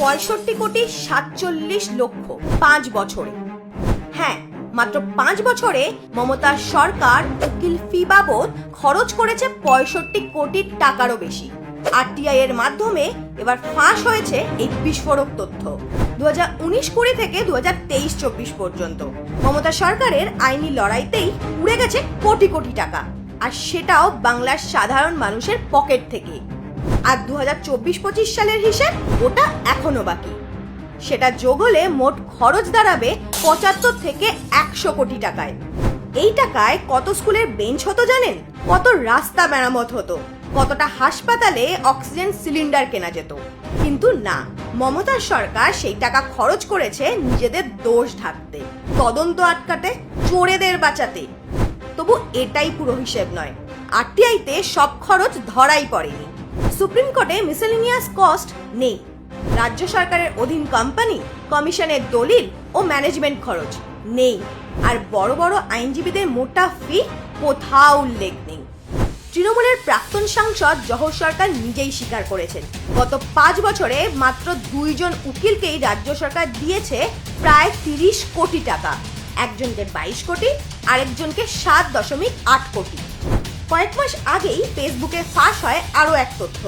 পঁয়ষট্টি কোটি সাতচল্লিশ লক্ষ পাঁচ বছরে। হ্যাঁ মাত্র পাঁচ বছরে মমতার সরকার উকিল ফি বাবদ খরচ করেছে পঁয়ষট্টি কোটি টাকারও বেশি। আরটিআই এর মাধ্যমে এবার ফাঁস হয়েছে এই বিস্ফোরক তথ্য। দু হাজার উনিশ কুড়ি থেকে দু হাজার তেইশ চব্বিশ পর্যন্ত। মমতা সরকারের আইনি লড়াইতেই উড়ে গেছে কোটি কোটি টাকা। আর সেটাও বাংলার সাধারণ মানুষের পকেট থেকে। আর দু হাজার চব্বিশ পঁচিশ সালের হিসেব ওটা এখনও বাকি। সেটা যোগ হলে মোট খরচ দাঁড়াবে পঁচাত্তর থেকে একশো কোটি টাকায়। এই টাকায় কত স্কুলের বেঞ্চ হতো জানেন? কত রাস্তা মেরামত হতো। কতটা হাসপাতালে অক্সিজেন সিলিন্ডার কেনা যেত। কিন্তু না মমতার সরকার সেই টাকা খরচ করেছে নিজেদের দোষ ঢাকতে। তদন্ত আটকাতে, চোরেদের বাঁচাতে। তবু এটাই পুরো হিসেব নয়। আরটিআইতে সব খরচ ধরাই পড়েনি। সুপ্রিম কোর্টে মিসেলিনিয়াস কস্ট নেই। রাজ্য সরকারের অধীন কোম্পানি কমিশনের দলিল ও ম্যানেজমেন্ট খরচ নেই। আর বড় বড় আইনজীবীদের মোটা ফি কোথাও উল্লেখ নেই। তৃণমূলের প্রাক্তন সাংসদ জহর সরকার নিজেই স্বীকার করেছেন। গত পাঁচ বছরে মাত্র দুইজন উকিলকেই রাজ্য সরকার দিয়েছে প্রায় তিরিশ কোটি টাকা। একজনকে বাইশ কোটি, আরেকজনকে সাত দশমিক আট কোটি। কয়েক মাস আগেই ফেসবুকে ফাঁস হয় আরও এক তথ্য।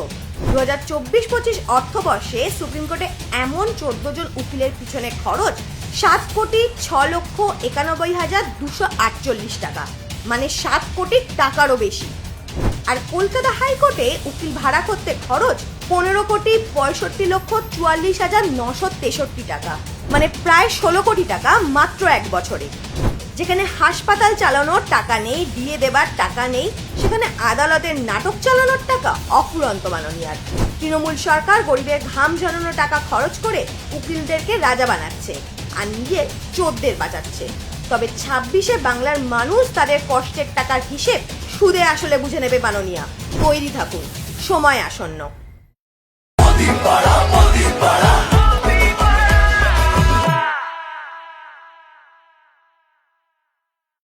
দু হাজার চব্বিশ পঁচিশ অর্থবর্ষে সুপ্রিম কোর্টে এমন চোদ্দ জন উকিলের পিছনে খরচ, সাত কোটি ছ লক্ষ একানব্বই হাজার দুশো আটচল্লিশ টাকা। মানে সাত কোটি টাকারও বেশি। আর কলকাতা হাইকোর্টে উকিল ভাড়া করতে খরচ পনেরো কোটি পঁয়ষট্টি লক্ষ চুয়াল্লিশ হাজার নশো তেষট্টি টাকা। মানে প্রায় ষোলো কোটি টাকা মাত্র এক বছরে। যেখানে হাসপাতাল চালানোর টাকা নেই, দিয়ে দেবার টাকা নেই, সেখানে আদালতের নাটক চালানোর টাকা অফুরন্ত মাননীয়ার। তৃণমূল সরকার গরিবের ঘাম ঝরানো টাকা খরচ করে উকিলদেরকে রাজা বানাচ্ছে আর নিজে চোরদের বাঁচাচ্ছে। তবে ছাব্বিশে বাংলার মানুষ তাদের কষ্টের টাকার হিসেব সুদে আসলে বুঝে নেবে মাননীয়া। তৈরি থাকুন, সময় আসন্ন।